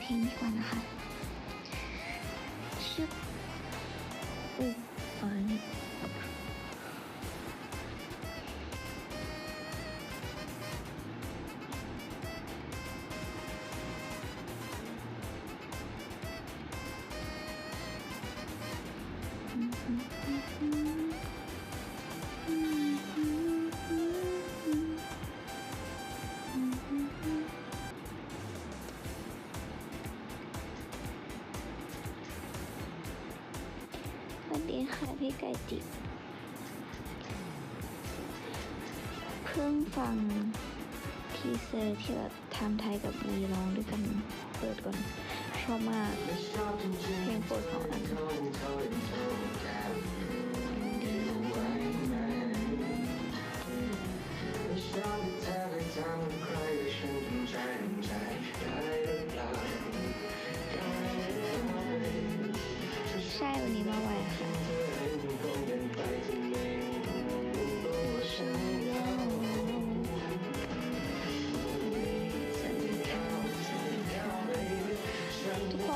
เปิดเพ ไก่จิเพิ่งฟังทีเซอร์ที่แบบทำไทยกับวีร้องด้วยกันเปิดก่อน ชอบมากเพลงโปรดของอัน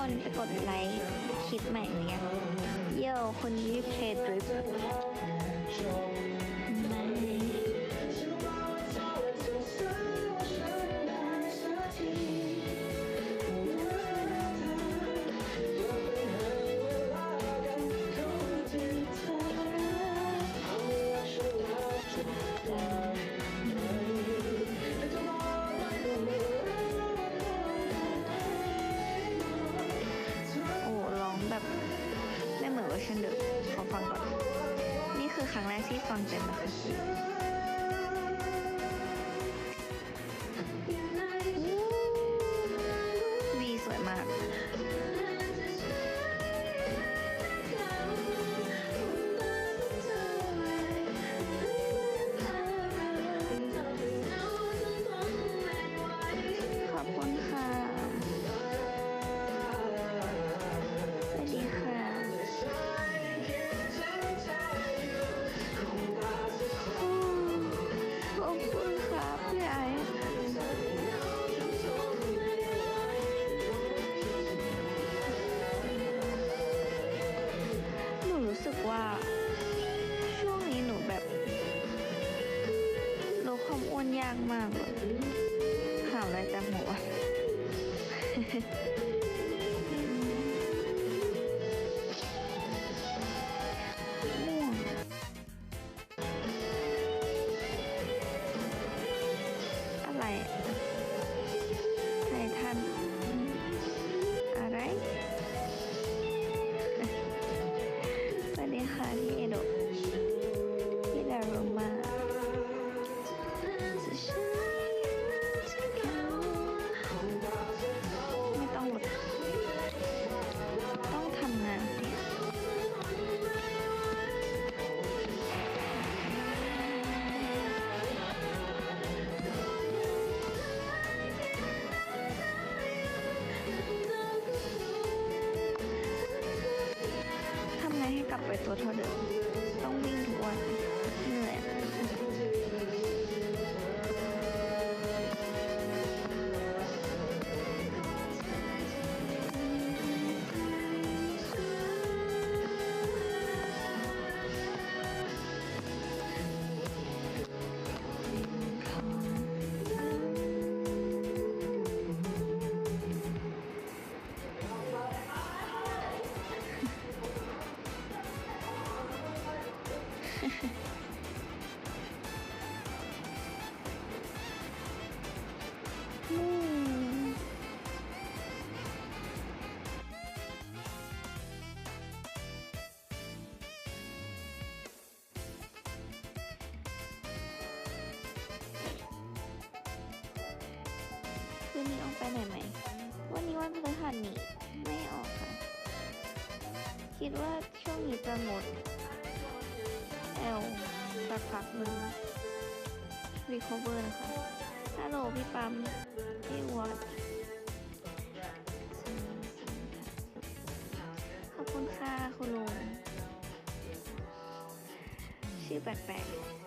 นไปกดไลค์คลิปใหม่หรือยังเย่คนนี้เพจดริฟ はい。 ไปไหนไหม วันนี้วันพฤหัสนี่ไม่ออกค่ะ คิดว่าช่วงนี้จะงดแอลสักพักหนึ่งรีคอเวอร์นะคะฮัลโหลพี่ปั๊มพี่วอดขอบคุณค่ะคุณลุงชื่อแปลกๆ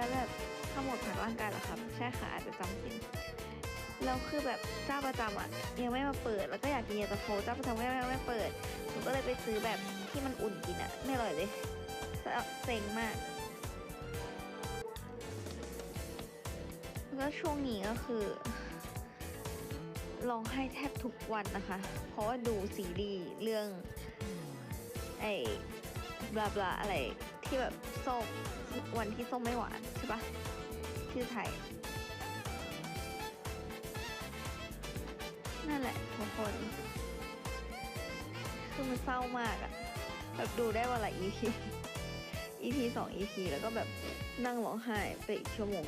แล้วแบบถ้าหมดผักร่างกายเหรอครับ ใช่ค่ะอาจจะจำสินแล้วคือแบบเจ้าประจำอะยังไม่มาเปิด แล้วก็อยากกินเย็นตาโฟเจ้าประจำก็ยังไม่เปิดหนูก็เลยไปซื้อแบบที่มันอุ่นกินอะ ไม่อร่อยเลยเซ็งมากแล้วช่วงนี้ก็คือร้องไห้แทบทุกวันนะคะ เพราะว่าดูซีรีส์เรื่อง ไอ้บลาบลาอะไรที่แบบส้ม วันที่ส้มไม่หวานใช่ปะชื่อไทย นั่นแหละทุกคน คือมันเศร้ามากอะแบบดูได้วันละ EP EP สอง EP แล้วก็แบบนั่งร้องไห้ไปอีกชั่วโมง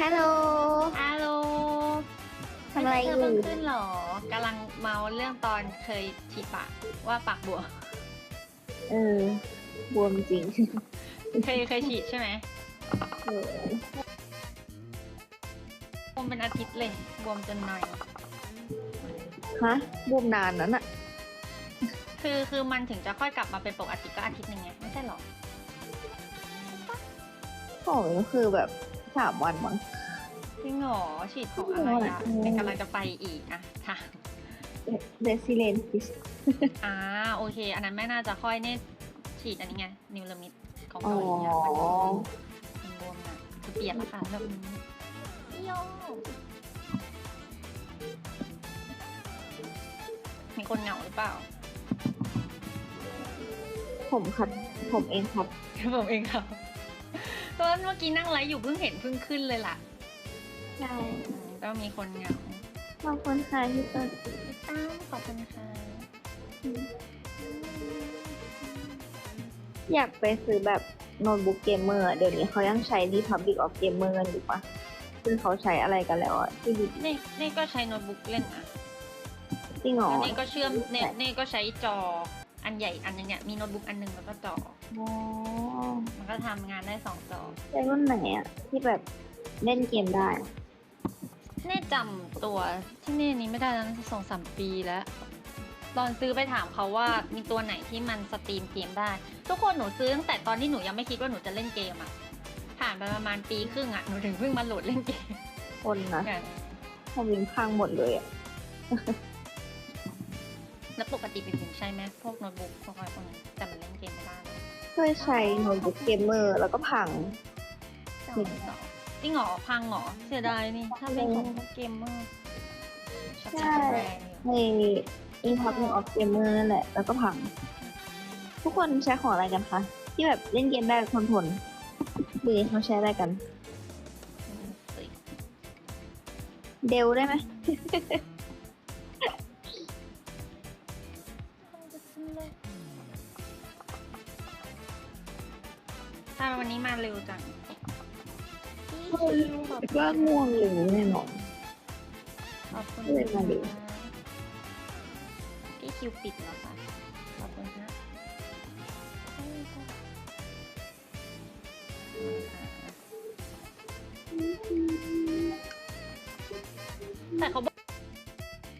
ฮัลโหล ฮัลโหลทำอะไรอยู่เธเพิ่งขึ้นเหรอกำลังเมาเรื่องตอนเคยฉีดปากว่าปากบวม เออ บวมจริง เคยเคยฉีดใช่ไหมเออบวมเป็นอาทิตย์เลยบวมจนหน่อย ฮะ บวมนานนั้นอะคือคือมันถึงจะค่อยกลับมาเป็นปกติก็อาทิตย์หนึ่งไงไม่ใช่หรอของก็คือแบบ สามวันมั้ง จริงเหรอฉีดของอะไรอะอืมเป็นกำลังจะไปอีกอะค่ะเดซิเลนฟิสอ่าโอเค อันนั้นไม่น่าจะค่อยเนี่ยฉีดอันนี้ไงนิวลมิดของอ๋อ เกาหลีเนี่ยมันมันบวมอะคือเปลี่ยนแล้วค่ะแบบนี้โยมีคนเหงาหรือเปล่า ผมครับ ผมเองครับ ผมเองครับ ตอนเมื่อกี้นั่งไลฟ์อยู่เพิ่งเห็นเพิ่งขึ้นเลยล่ะใช่อืมก็มีคนเหงาขอบคุณค่ะที่เปิดติดตามขอบคุณค่ะ อยากไปซื้อแบบโน้ตบุ๊กเกมเมอร์อะเดี๋ยวนี้เขายังใช้ Republic of Gamer กันอยู่ปะซึ่งเขาใช้อะไรกันแล้วอะที่ดีนี่นี่ก็ใช้โน้ตบุ๊กเล่นอะจริงเหรอแล้วนี่ก็เชื่อมเนี่ยใช่นี่ก็ใช้จออันใหญ่อันหนึงเนี่ยมีโน้ตบุ๊กอันหนึงแล้วก็จอ อ๋อมันก็ทำงานได้สองจอใช้รุ่นไหนอะที่แบบเล่นเกมได้แน่จำตัวที่นี่นี้ไม่ได้แล้วนะสองสามปีแล้ว ตอนซื้อไปถามเขาว่ามีตัวไหนที่มันสตรีมเกมได้ ทุกคนหนูซื้อตั้งแต่ตอนที่หนูยังไม่คิดว่าหนูจะเล่นเกมอะ ผ่านไปประมาณปีครึ่งอะ หนูถึงเพิ่งมาโหลดเล่นเกม คนนะเนี่ยทวินพังหมดเลยอะแล้วปกติเป็นถึงใช่ไหมพวกโน้ตบุ๊กพวกอะไรพวกนี้แต่มันเล่นเกมไม่ได้หรอก เคยใช้โน้ตบุ๊กเกมเมอร์แล้วก็พัง จริงเหรอจริงเหรอพังเหรอเสียดายนี่ถ้าเป็นของพวกเกมเมอร์ช็อปใช่ปี้แบรนด์อยู่ใน Republic of Gamer นั่นแหละ แล้วก็พัง ทุกคนใช้ของอะไรกันคะ ที่แบบเล่นเกมได้ทนทนๆหรือเขาใช้อะไรกันอืมสิเดลได้ไหม ไมวันนี้มาเร็วจังว่าง่วงหรือแน่นอน ขอบคุณเลยมาเร็วค่ะพี่คิวปิดเหรอคะขอบคุณนะแต่เขาบอก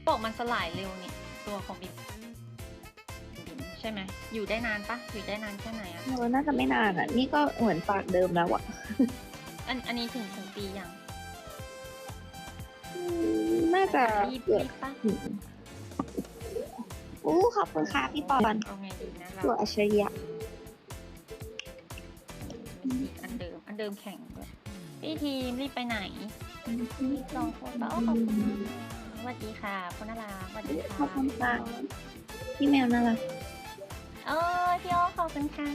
บอกมันสลายเร็วนี่ตัวของบินบินใช่ไหม อยู่ได้นานปะอยู่ได้นานแค่ไหนอะเออน่าจะไม่นานอะ นี่ก็เหมือนปากเดิมแล้วอะอันอันนี้ถึงถึงปียังอืมน่าจะรีบเกือบรีบปะถึงอู้ขอบคุณค่ะพี่ปอนเอาไงดีนะเราตัวอัจฉริยะอันเดิมอันเดิมแข่งด้วยพี่ทีมรีบไปไหนรีบลองโพสต์แล้วขอบคุณมากค่ะสวัสดีค่ะคุณนาราสวัสดีค่ะขอบคุณค่ะพี่แมวน่ารักเออ พี่โอขอบคุณค่ะ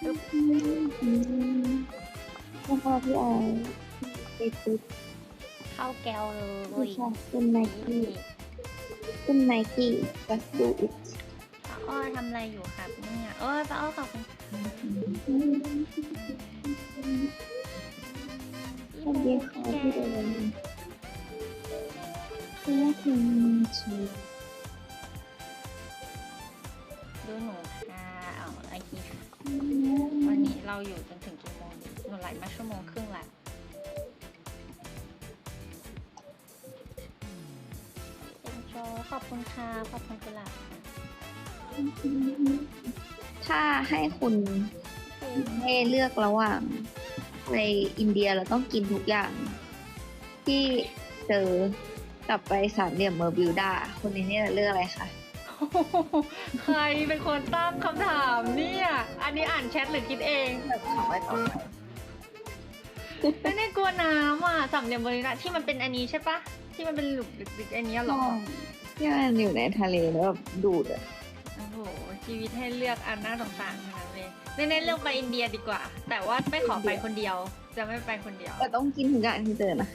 แล้วก็พี่ออยไปปุ๊บเข้าแก้วเลยผู้ชายเป็นไนกี้เป็นไนกี้ just do it ป้าอ้อทำอะไรอยู่ครับเนี่ยเออป้าอ้อขอบคุณค่ะสวัสดีค่ะพี่เดนคุณแม่คุณชูดู เราอยู่จนถึงกี่โมงหนูไหลมาชั่วโมงครึ่งและเป็นโจขอบคุณค่ะ ขอบคุณกุหลาบถ้าให้คุณให้เลือกระหว่างไปอินเดียเราต้องกินทุกอย่าง ที่เจอกลับไปสามเหลี่ยมเมอร์บิวดาคนนี้เนี่ยเลือกอะไรคะ ใครเป็นคนตั้งคำถามเนี่ย อันนี้อ่านแชทหรือคิดเองแบบถามว่าต่อไม่ได้กลัวน้ำอะสามเหลี่ยมบริระที่มันเป็นอันนี้ใช่ปะที่มันเป็นหลุมลึกๆอันนี้เหรอที่มันอยู่ในทะเลแล้วแบบดูดอะโอ้โหชีวิตให้เลือกอันน่าสงสารขนาดเลยเน้นๆเลือกไปอินเดียดีกว่า แต่ว่าไม่ขอไปคนเดียว จะไม่ไปคนเดียวแต่ต้องกินทุกอย่างที่เจอนะ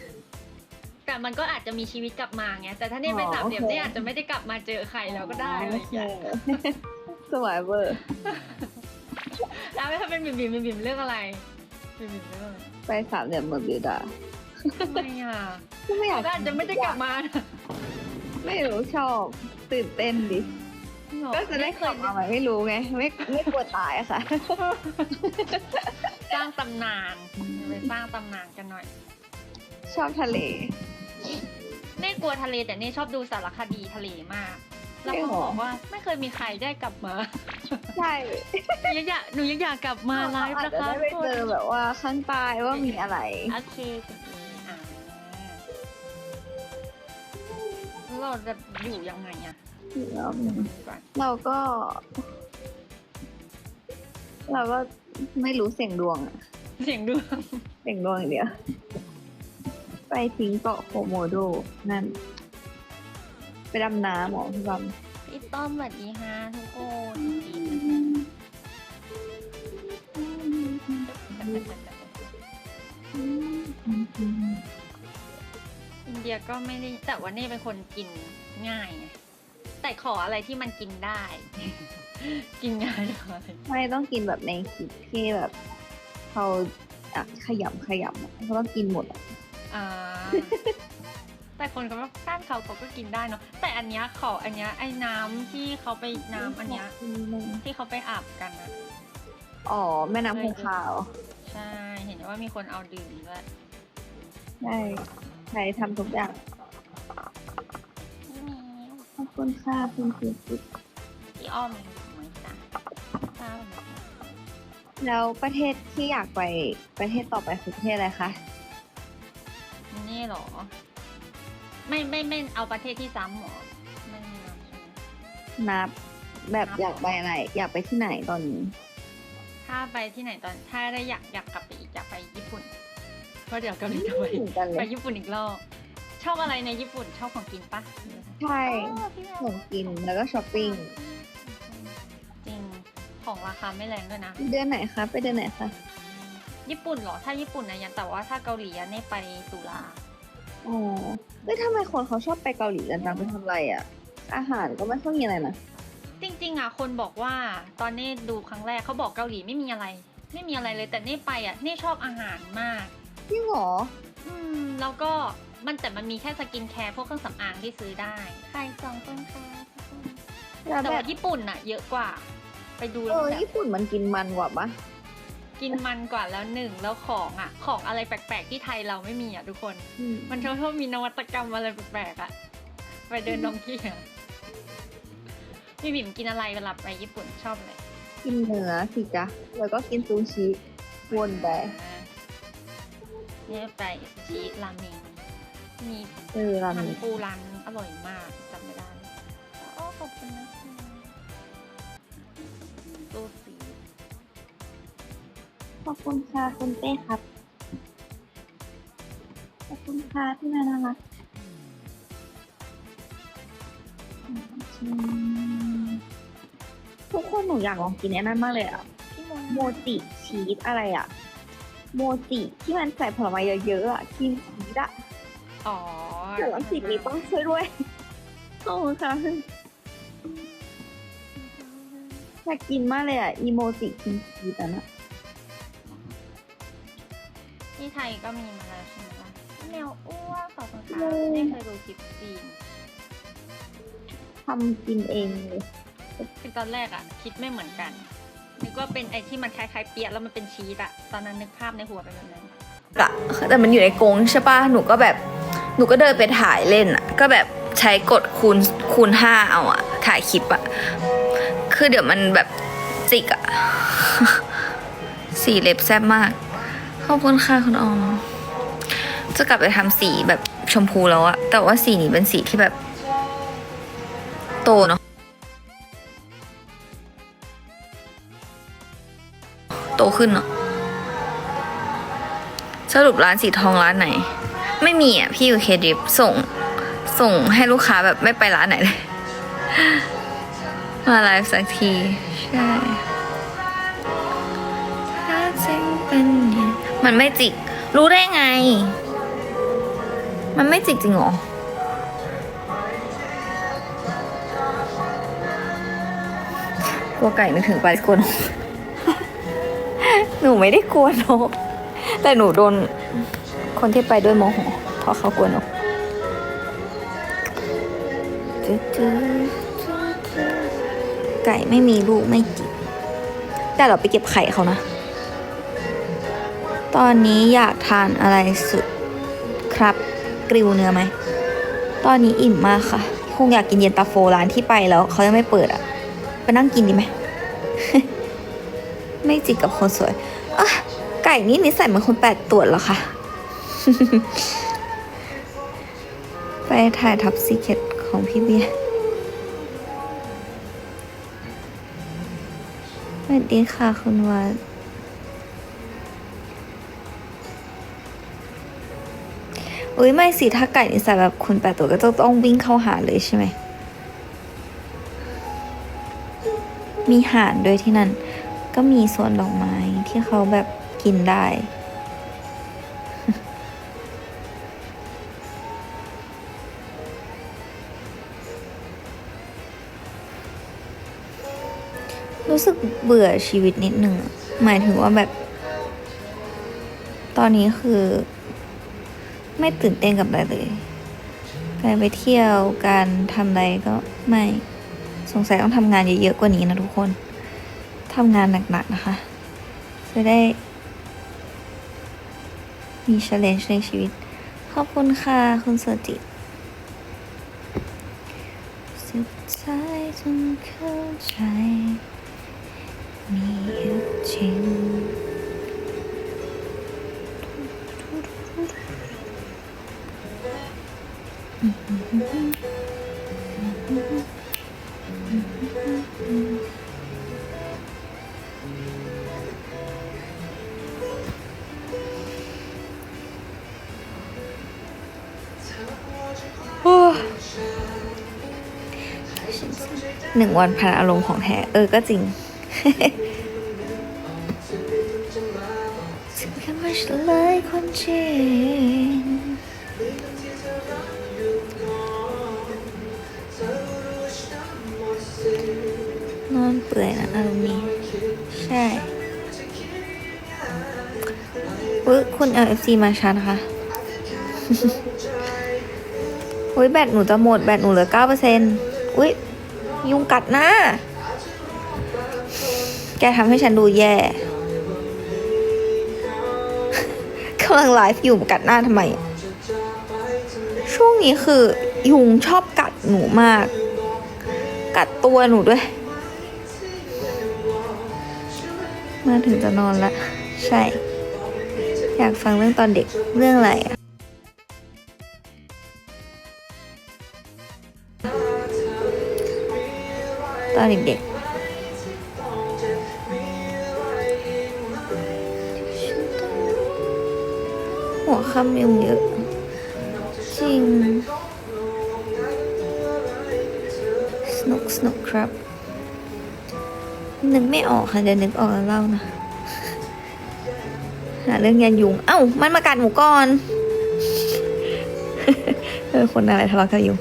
แต่มันก็อาจจะมีชีวิตกลับมาไงแต่ถ้าเนี่ยไปอ๋อสามเหลี่ยมโอเคเนี่ยอาจจะไม่ได้กลับมาเจอใครแล้วก็ได้อะไรอย่างเงี้ยสวายเวอร์แล้วถ้าเป็นบิ่มบิ่มบิ่มบิ่มเรื่องอะไรบิ่มบิ่มเรื่องอะไรไปสามเหลี่ยมเมอร์บิวดาทำไมอะก็ไม่อยากก็อาจจะไม่ได้กลับมานะไม่รู้ชอบตื่นเต้นดิก็จะได้กลับมาไหมไม่รู้ไง ไม่ไม่กลัวตายอะค่ะ สร้างตำนานไปสร้างตำนานกันหน่อย ชอบทะเล เน่กลัวทะเลแต่เน่ชอบดูสารคดีทะเลมาก แล้วจริงเขาเหรอบอกว่าไม่เคยมีใครได้กลับมา ใช่หนูยังอยากหนูยังอยากกลับมาไลฟ์อาจนะจะคะได้ไปเจอแบบว่าข้างใต้ว่ามีอะไร โอเคคุณเออ่าเราจะอยู่ยังไงอะแล้วดูก่อนเราก็ เราก็ไม่รู้เสียงดวงอะเสียงดวง เสียงดวงอย่างเดียว ไปทิ้งเกาะโคโมโดนั่น ไปดำน้ำหมอพี่บอมพี่ต้อมสวัสดีฮะทุกคนอินเดียก็ไม่ได้แต่ว่าเน่เป็นคนกินง่ายไงแต่ขออะไรที่มันกินได้ กินง่ายเลยไม่ต้องกินแบบในคลิปที่แบบเขาอะขยำขยำอะเขาต้องกินหมดอะ อ่า แต่คนก็บ้านเขาเขาก็กินได้เนาะ แต่อันเนี้ยขออันเนี้ยไอ้น้ำที่เขาไปน้ำอันเนี้ยที่เขาไปอาบกันนะ อ๋อ แม่น้ำคงคาวใช่ เห็นว่ามีคนเอาดื่มด้วยใช่ใครทำทุกอย่าง พี่มิวขอบคุณค่ะคุณครูจิ๊บพี่อ้อมมีไหมจ๊ะทราบไหมแล้วประเทศที่อยากไปประเทศต่อไปคือประเทศอะไรคะนี่เหรอ ไม่ไม่ไม่เอาประเทศที่ซ้ำหรอไม่มีนับใช่ไหมนับ แบบนับอยากไปอะไร อยากไปที่ไหนตอนนี้ ถ้าไปที่ไหนตอน ถ้าได้อยากอยากกลับไปอีกอยากไปญี่ปุ่น เพราะเดี๋ยวเกาหลีจะไปเหมือนกันเลไปยญี่ปุ่นอีกรอบชอบอะไรในญี่ปุ่นชอบของกินปะใช่อ๋อพี่แมวของกินแล้วก็ช้อปปิ้งจริงของราคาไม่แรงด้วยนะ เดือนไหนคะ ไปเดือนไหนคะ ญี่ปุ่นเหรอ ถ้าญี่ปุ่นนะยังแต่ว่าถ้าเกาหลีอะเน่ไปตุลา อ๋อเฮ้ยทำไมคนเขาชอบไปเกาหลีกันจังไปทำอะไรอะ อาหารก็ไม่ค่อยมีอะไรนะ จริงๆอะคนบอกว่าตอนเน่ดูครั้งแรกเขาบอกเกาหลีไม่มีอะไร ไม่มีอะไรเลยแต่เน่ไปอะเน่ชอบอาหารมาก จริงเหรอ อืม แล้วก็มันแต่มันมีแค่สกินแคร์พวกเครื่องสำอางที่ซื้อได้ ใครสองคนค่ะแล้วแต่แบว่าบญี่ปุ่นอะ เยอะกว่า ไปดูเอแล้วอแบบญี่ปุ่นมันกินมันกว่าปะ กินมันกว่าแล้วหนึ่งแล้วของอะ ของอะไรแปลกๆที่ไทยเราไม่มีอะทุกคน มันชอบชอบมีนวัตกรรมอะไรแปลกๆอะไปเดินดองกี้อะพี่บิ่มกินอะไรเวลาไปญี่ปุ่นชอบอะไรกินเนื้อสิจ๊ะแล้วก็กินซูชิวนไปอ่าเนี่ยไปซูชิราเมงมีเออรามัเมนงปูร้านอร่อยมากจำไม่ได้คุณนะคะดูสี ขอบคุณค่ะคุณเต้ครับ ขอบคุณค่ะที่น่ารักทุกคนหนูอยากลองกินไอ้นั่นมากเลยอะพี่โมโมจิชีสอะไรอะ โมจิที่มันใส่ผลไม้เยอะๆอะครีมชีสอะอ๋อเดี๋ยวลองสิมีป้องช่วยด้วยขอบคุณค่ะอยากกินมากเลยอะอีโมจิครีมชีสอะนะ ก็มีมาแล้วใช่ไหมล่ะแมวอ้วนขอบคุณค่ะไม่เคยดูคลิปจีนทำกินเองเลยคือตอนแรกอะคิดไม่เหมือนกัน นึกว่าเป็นไอ้ที่มันคล้ายๆเปียะแล้วมันเป็นชีสอะตอนนั้นนึกภาพในหัวเป็นแบบนั้นอะแต่มันอยู่ในกรงใช่ปะหนูก็แบบ หนูก็เดินไปถ่ายเล่นอะก็แบบใช้กดคูณคูณห้าเอาอะถ่ายคลิปอะคือเดี๋ยวมันแบบจิกอะสีเล็บแซ่บมาก ขอบคุณค่ะคุณออม จะกลับไปทำสีแบบชมพูแล้วอะแต่ว่าสีนี้เป็นสีที่แบบ โตเนาะโตขึ้นเนาะสรุปร้านสีทองร้านไหน ไม่มีอะ พี่อยู่เคดิฟส่ง ส่งให้ลูกค้าแบบไม่ไปร้านไหนเลย มาไลฟ์สักที ใช่ถ้าจริงเป็น มันไม่จิก รู้ได้ไง มันไม่จิกจริงหรอกลัวไก่นึกถึงไปกลัวนกหนูไม่ได้กลัวนก แต่หนูโดนคนที่ไปด้วยโมโหเพราะเขากลัวนกไก่ไม่มีลูกไม่กินแต่เราไปเก็บไข่เขานะ ตอนนี้อยากทานอะไรสุดครับ กริวเนื้อไหม ตอนนี้อิ่มมากค่ะ คงอยากกินเย็นตาโฟร้านที่ไปแล้วเขายังไม่เปิดอะ ไปนั่งกินดีไหม ไม่จิกกับคนสวยอะไก่นี่นิสัยเหมือนคนแปดตัวหรอคะไปถ่ายทับซีเคตของพี่เบียร์สวัสดีค่ะคุณวัด อุ้ยไม่สิถ้าไก่นิสัยแบบคนแปดตัวก็จะต้องวิ่งเข้าหาเลยใช่ไหม มีห่านด้วยที่นั่น ก็มีสวนดอกไม้ที่เขาแบบกินได้ รู้สึกเบื่อชีวิตนิดหนึ่ง หมายถึงว่าแบบ ตอนนี้คือ ไม่ตื่นเต้นกับอะไรเลย การไปเที่ยวการทำอะไรก็ไม่สงสัยต้องทำงานเยอะๆกว่านี้นะทุกคนทำงานหนักๆนะคะ จะได้ มี challenge ในชีวิต ขอบคุณค่ะ คุณสจิตสุดท้ายจนเข้าใจ มีอยู่จริง หนึ่งวันผ่านอารมณ์ของแท้ เออ ก็จริงสิ่งที่ไม่ใช่เลยคนจริงนอนเปื่อยนะอารมณ์นี้ ใช่อุ๊ยคุณ LFC มาช้านะคะอุ้ยแบตหนูจะหมด แบตหนูเหลือเก้าเปอร์เซ็นต์อุ้ย ยุงกัดหน้าแกทำให้ฉันดูแย่กำลังไลฟ์อยู่กัดหน้าทำไม ช่วงนี้คือ ยุงชอบกัดหนูมาก กัดตัวหนูด้วย มาถึงจะนอนละ ใช่ อยากฟังเรื่องตอนเด็กเรื่องอะไรอะ อนเด็กๆ หัวคำยุงเยอะ จริง สนุกสนุกครับ นึกไม่ออกค่ะเดี๋ยวนึกออกแล้วเล่านะหาเรื่องยันยุง เอ้า มันมากัดหมูก่อน เออ คนอะไรทะเลาะกับยุง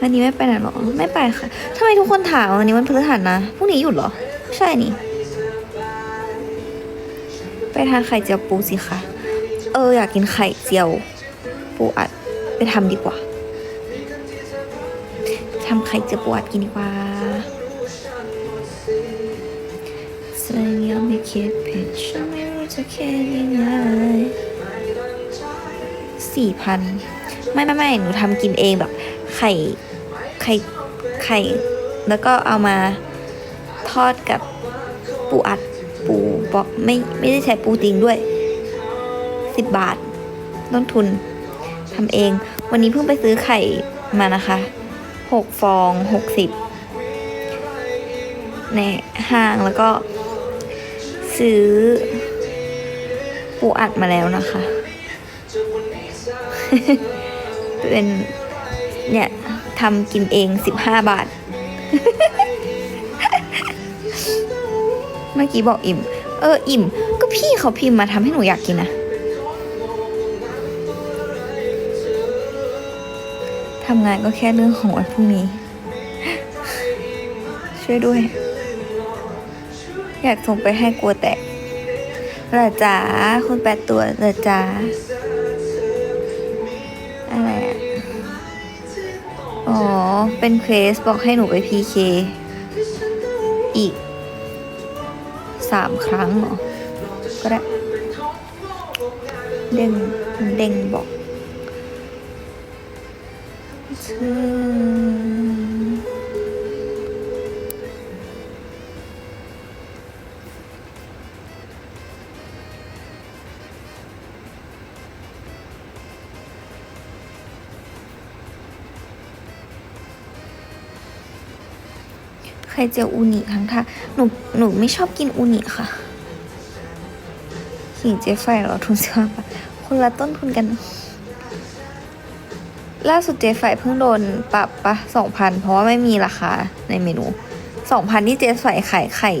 วันนี้ไม่ไปไหนหรอ ไม่ไปค่ะ ไมทุกคนถามวันนี้วันพฤหัสนะพรุ่งนี้หยุดเหรอ ใช่นี่ ไปทานไข่เจียวปูสิคะเอออยากกินไข่เจียว ปูอัดไปทำดีกว่าทำไข่เจียวปูอัดกินดีกว่าสัญญาไม่คิดผิดฉันไม่รู้จะคิดยังไงสี่พันไม่ไม่ไม่หนูทำกินเองแบบไข่ไข่ไข่ แล้วก็เอามาทอดกับปูอัดปูบอกไม่ไม่ได้ใช้ปูจริงด้วยสิบบาทต้นทุนทำเอง วันนี้เพิ่งไปซื้อไข่มานะคะหกฟองหกสิบในห้างแล้วก็ซื้อปูอัดมาแล้วนะคะ เป็นเนี่ยทำกินเองสิบห้าบาท เมื่อกี้บอกอิ่ม เอออิ่ม ก็พี่เขาพิมพ์มาทำให้หนูอยากกินนะทำงานก็แค่เรื่องของวันพรุ่งนี้ ช่วยด้วย อยากส่งไปให้กลัวแตกเหรอจ๋าคุณแปดตัวเหรอจ๋า เป็นเควสบอกให้หนูไปพีเคอีกสามครั้งเหรอ ก็ได้ เด้ง เด้งบอก ใครเจออูนิทั้งท่าหนูหนูไม่ชอบกินอูนิค่ะขิงเจ๊ไฟเหรอทุนเสื้อปะคนละต้นทุนกัน ล่าสุดเจ๊ไฟเพิ่งโดนปรับปะสองพันเพราะว่าไม่มีราคาในเมนูสองพันที่เจ๊ไฟขายไข่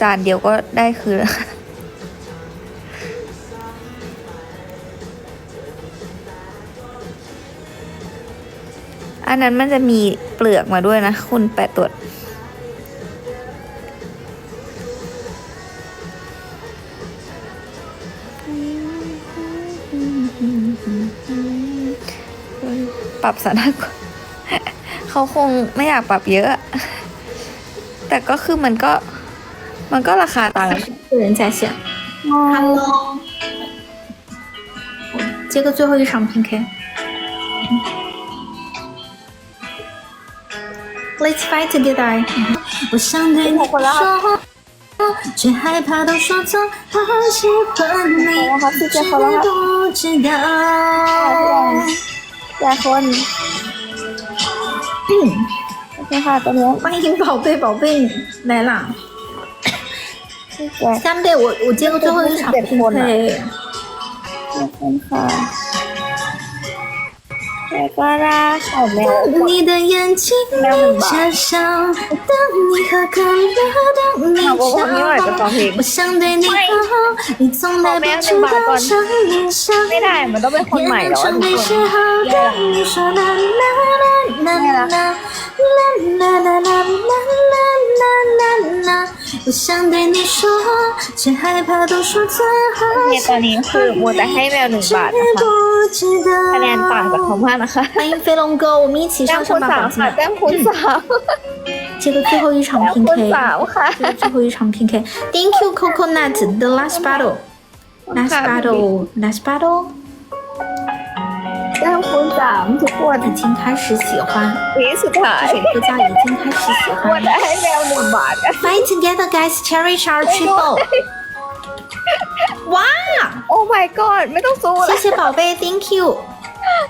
จานเดียวก็ได้คืออันนั้นมันจะมีเปลือกมาด้วยนะ คุณแปดตรวจ ปรับสถานะก่อน เขาคงไม่อยากปรับเยอะ แต่ก็คือมันก็ มันก็ราคาต่างกัน 有人在线。Hello，接个最后一场 PK。Let's fight together。我想对你说，却害怕都说错，好喜欢你，却不知道。 在和你。嗯不话欢迎宝贝宝贝来啦谢谢。三倍我我接个最后一场 pk 不听话谁过来小喵？你的眼睛眯着笑，当你喝可乐，当你笑，我想对你好，你从来不主动向你笑。眼神对视后，当你说啦啦啦啦啦。啦啦啦啦啦啦啦啦，我想对你说，却害怕都说错 โอเคตอนนี้คือมัวแต่ให้แมวหนึ่ง 却 บาทนะคะ 不知道。 คะแนนต่างจากเขามากนะคะ 欢迎飞龙哥，我们一起 แต้ม 上 คูณ 上把 สาม 宝进 ค่ะ 来。 แต้มคูณสาม 接个最后一场 แต้มคูณ PK， สามค่ะ 这个最后一场 PK。Thank you Coconut the last battle。Last ค่ะ battle, last battle， 待会儿咱们就过。已经开始喜欢，这首歌叫《已经开始喜欢》。我的爱恋，我的妈呀！Fighting together, guys, cherish our triple。哇！Oh my god！没告诉我。谢谢宝贝，Thank you。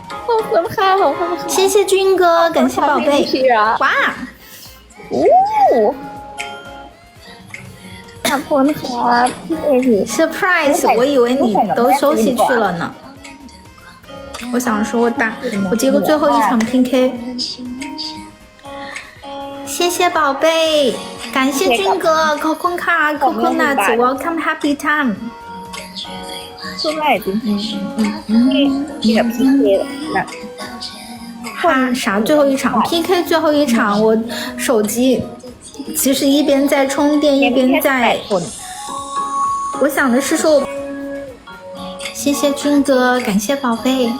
好可怕，好可怕。谢谢军哥，感谢宝贝。哇！呜、哦。surprise！我以为你都休息去了呢。我想说我打我接个最后一场 pk 谢谢宝贝感谢俊哥 coco car，Coco nuts welcome happy time 你的 pk 了哈啥最后一场 pk 最后一场我手机其实一边在充电一边在我想的是说谢谢军哥，感谢宝贝。